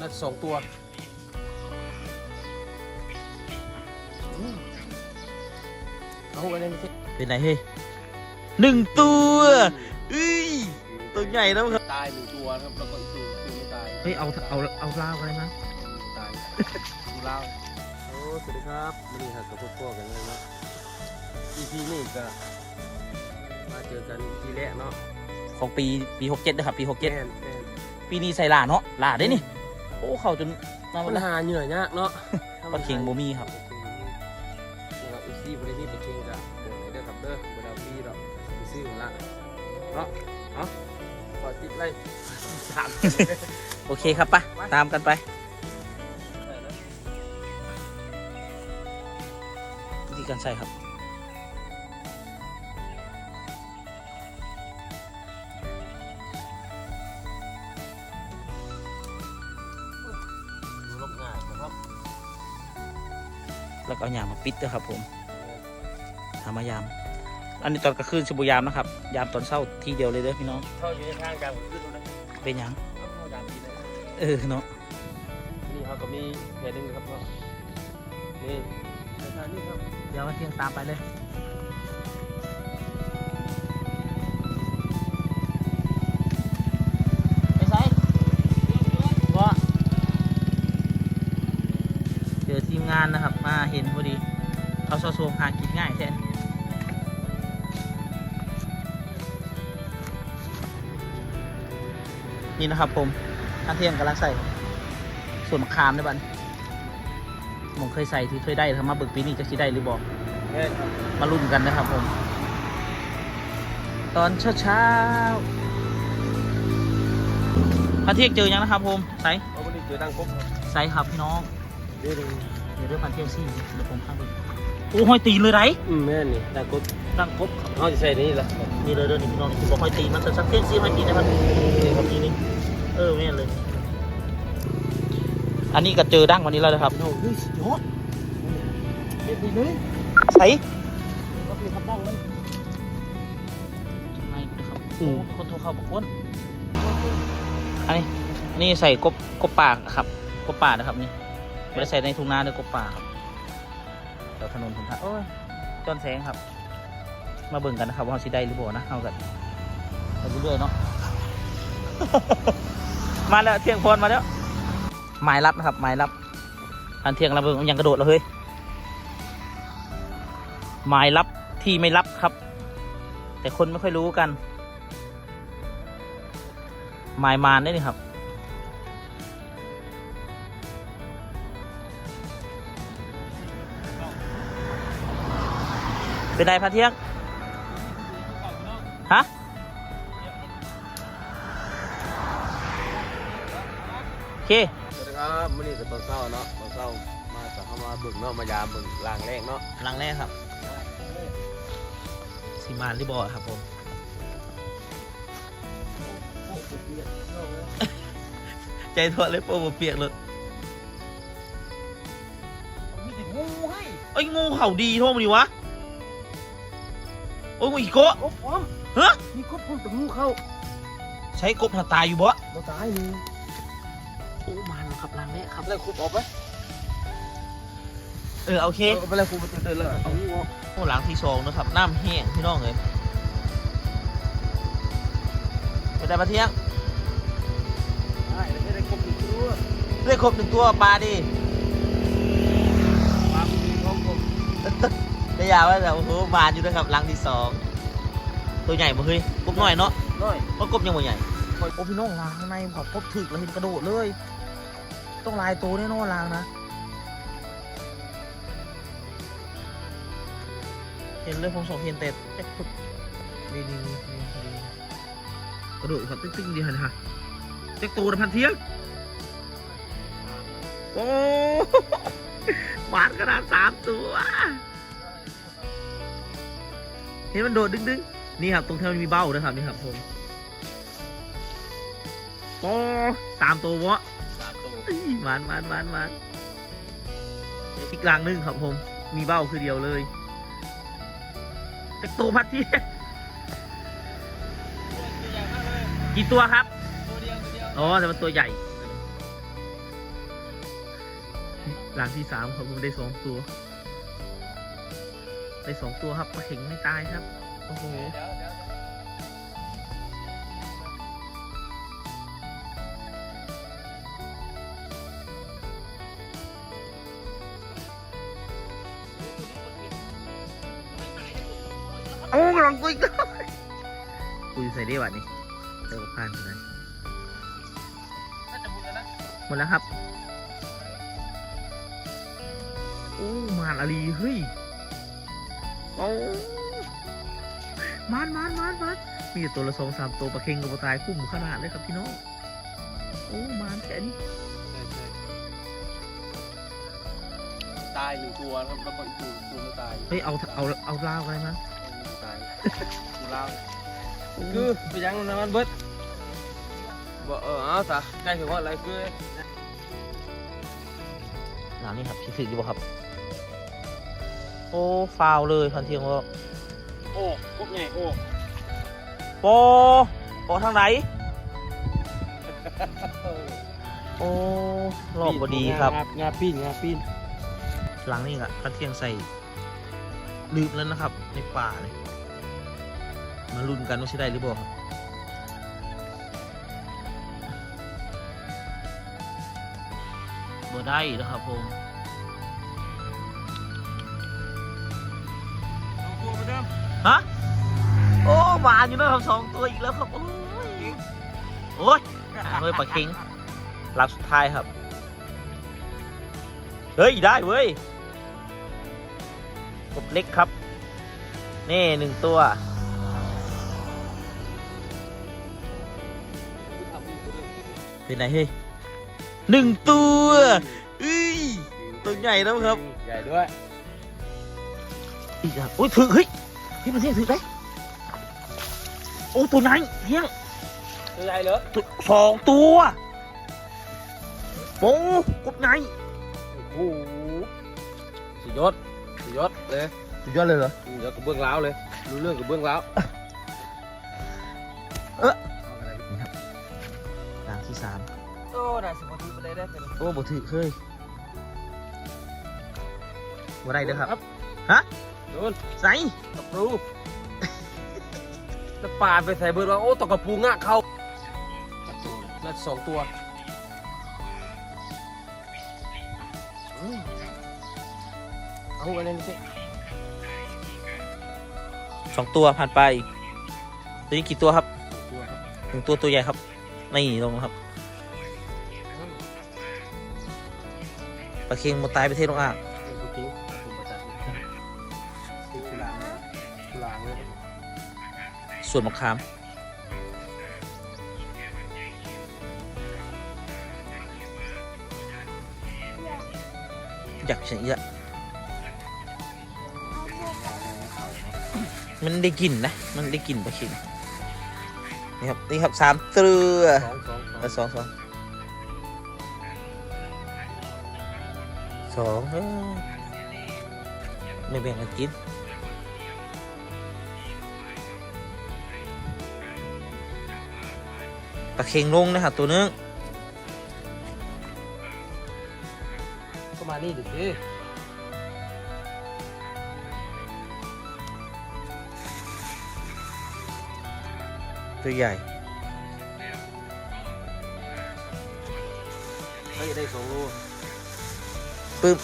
น่าจะสองตัวอืมเอาอะไรไม่ใช่เป็นไรเฮ้ยหนึ่งตัวเอ้ยตัวใหญ่แล้วครับตายหนึ่งตัวนะครับแล้วก็อีกตัวตัวไม่ตายเฮ้ยเอาเอาเอาลาวอะไรมาไม่ตายดูเล่าโอ้สวัสดีครับวันนี้ครับกับพวกพวกกันเลยเนาะ EP นี่ก็มาเจอกันทีแรกเนาะของปีปีหกเจ็ดนะครับปีหกเจ็ดแม่นแม่นปีนี้ใส่หลาเนาะหลาได้นี่ โอ้เข้าจนมาปัวันญละหาเหนื่อยยากเนาะปลาเค็งบ่มีครับนะครับอีซี่บริษัทปลาเค็งกับเดี๋ยวไหนเด้อครับเด้อบริษัทพี่เราอีซี่ของละเนาะเนาะขอติดไล่สามโอเคครับปะตามกันไปวิธีการใส่ครับ ก็เอายางมาปิดด้วยครับ ผมทำมายาม อันนี้ตอนกลางคืนชิบุยามนะครับ ยามตอนเช้าทีเดียวเลยเด้อพี่น้องเข้าอยู่ในทางการขึ้นแล้วนะเป็นหยังเข้าดามดีเลยเออเนาะนี่เขาก็มีแผนหนึ่งครับเนาะนี่สถานีครับเดี๋ยวเที่ยงตามไปเลย เขาโซโซหากินง่ายแท้นี่นะครับผมท่านเที่ยงกำลังใส่ ส่วนมะขามในบันผมเคยใส่ที่เคยได้ทำมาเบิกปีนี้จะสิได้หรือบอกแม่ครับมาลุ้นกันนะครับผม ตอนเช้าเช้าๆพระเที่ยงเจอยังนะครับผมใส่เอาบริษัทเจอตั้งครบครับใส่ครับพี่น้องเดี๋ยวดูเดี๋ยวเรื่องพันเที่ยงซี่เดี๋ยวผมข้างไป โอ้ห้อยตีนเลยไรอืมแม่นี่ตั้งครบตั้งครบครับเขาจะใส่นี่แหละนี่เลยเด้อนี่พี่น้องนี่คือบอกห้อยตีนมันจะสักเที่ยงซี่ห้อยตีนนะครับนี่ครับนี่นี่เออแม่นเลย อันนี้ก็เจอดั้งวันนี้แล้วนะครับโอ้ยสุดยอดเด็ดดีเลยใส่ก็คือทับบ้างมันไม่นะครับอืมคนโทรเข้าบอกคนอันนี้อันนี้ใส่กบกบป่าครับกบป่านะครับนี่ไม่ได้ใส่ในทุ่งนาเลยกบป่าครับ แถวถนนผมทักโอ้ยจอนแสงครับ มาเบิ่งกันนะครับว่าเขาสิได้หรือเปล่นะเอากันไปเรื่อยๆเนาะ มาแล้วเที่ยงพรมาแล้วหมายรับนะครับหมายรับ อันเที่ยงเราเบิ่งมันยังกระโดดแล้วเฮ้ยหมายรับที่ไม่รับครับ แต่คนไม่ค่อยรู้กัน หมายมานได้นี่ครับ เป็นไงพระเที่ยง ฮะ โอเค สวัสดีครับมื่อนี้ก็ตอนเช้าเนาะตอนเช้ามาจะเข้ามาเบิ่งเนาะมายามเบิ่งล่างแรกเนาะหลังแรกครับสีมานที่บอครับผม ใจทั่วเลยโปรบเปียกเลยมีแต่งูให้ไอ้ยงูเห่าดีโทษมาดิวะ โอ้ยงูอีกโกะกบพร้อมฮะมีกบพร้อมแต่งูเข้าใช้กบหน้าตายอยู่บ่บ่ตายนี่โอ้มันครับหลังแรกครับแล้วคุบออกไปเออโอเคเอาไปแล้วคุบมาตื่นๆเลยเอางูออกโอ้หลังที่สองนะครับน้ำแห้งพี่น้องเลยไปได้ปลาเที่ยงได้แล้วไม่ได้กบอีกตัวเรียกครบหนึ่งตัวปลาดิ ได้ยาว่าแต่โอ้โหบานอยู่ด้วยครับหลังที่สองตัวใหญ่บ่เฮ้ยกบน้อยเนาะน้อยเพราะกบยังบ่ใหญ่โอ้พี่น้องลางข้างในพอพบถึกแล้วเห็นกระโดดเลย ต้องลายตัวแน่นอนลางนะ เห็นเลยผมสองเห็นแต่แต่ปึ๊บนี่นี่นี่นี่นี่กระโดดครับตึ้งๆดีฮะนะฮะเจ๊กตัวนะพันเทียงโอ้หวานขนาดสามตัว เห็นมันโดดดึงๆนี่ครับตรงที่มันมีเบ้านะครับนี่ครับผมโอ้สามตัววะสามตัวอี้หวานหวานหวานหวานอีกหลังหนึงครับผม มีเบ้าคือเดียวเลยแต่ตัวพัดที่กี่ตัวครับ ตัวเดียวตัวเดียว อ๋อแต่มันตัวใหญ่หลังที่สามครับผมได้สองตัว ได้สองตัวครับปลาเข็งไม่ตายครับ โอ้โหโอ้กำลังกุยก็กุยใส่ได้หวะนี่เติมผ่านไปเลยน่าจะหมดแล้วนะหมดแล้วครับ โอ้ มานอาลี เฮ้ย โอ้มานมานมานมานมีแต่ตัวละสองสามตัวปลาเค็งกับปลาตายคุ้มขนาดเลยครับพี่น้องโอ้มานแค่นี้ใช่ใช่ตายหนึ่งตัวนะครับแล้วก็อีกตัวตัวไม่ตายเฮ้ยเอาเอาเอาลาวอะไรมาไม่ตายกูเล่าคือไปยังน้ำมันเบิดบ่เออเอาซะใกล้ถึงว่าอะไรคือหนานี่ครับที่ถืออยู่บ่ครับ โอ้ฟาวเลยพันเทียงว่าโอ้พวกใหญ่โอ้โปโปทางไหนโอ้รอบบดีครับงาปีนงาปีนหลังนี่อะพันเทียงใส่ลืมแล้วนะครับ ในป่าเลยมาลุ้นกันว่าใช่ได้หรือเปล่าครับบ่ได้นะครับผม ตัวเหมือนเดิมฮะโอ้มาอยู่นะครับสองตัวอีกแล้วครับ โอ้ยโอ้ยอะเฮ้ยปลาเค็งหลับสุดท้ายครับ เฮ้ย ได้เว้ยกบเล็กครับ นี่หนึ่งตัว เป็นไงเฮ้ยหนึ่งตัวอุ้ยตัวใหญ่แล้วครับ ใหญ่ด้วย อีกอะอุ้ยถึงเฮ้ยพี่มันเที่ยงถึงได้โอ้ตัวไหนเที่ยงตัวใหญ่เหรอตัวสองตัวโอ้กบไหนโอ้โหสุดยอดสุดยอดเลยสุดยอดเลยเหรอสุดยอดกับเบื้องล้าวเลยรู้เรื่องกับเบื้องล้าวหลังที่สามโอ้ได้สมาธิไปได้ได้แต่โอ้บ่ถือเคยบ่ได้เด้อครับฮะ โดนใส่ตะปูแล้วปาดไปใส่เบิร์ดว่าโอ้ตะกระปูงะเข้าน่าจะสองตัวอืมเอาอะไรนี่สิสองตัวผ่านไปตัวนี้กี่ตัวครับตัวครับหนึ่งตัวตัวใหญ่ครับนี่ลงครับปลาเค็งหมดตายไปเทศลงอ่างเอาไปทิ้ง ส่วนมะขาม อยากเฉยอะมันได้กลิ่นนะ มันได้กลิ่นปลาเค็งนี่ครับ นี่ครับสามตัวสองสองสองเออสองสองสองเอ้ยไม่แบ่งกันกิน ปลาเค็งลงนะครับตัวนึงก็มานี่ดิสิตัวใหญ่เฮ้ยได้สองลูกปึ๊บ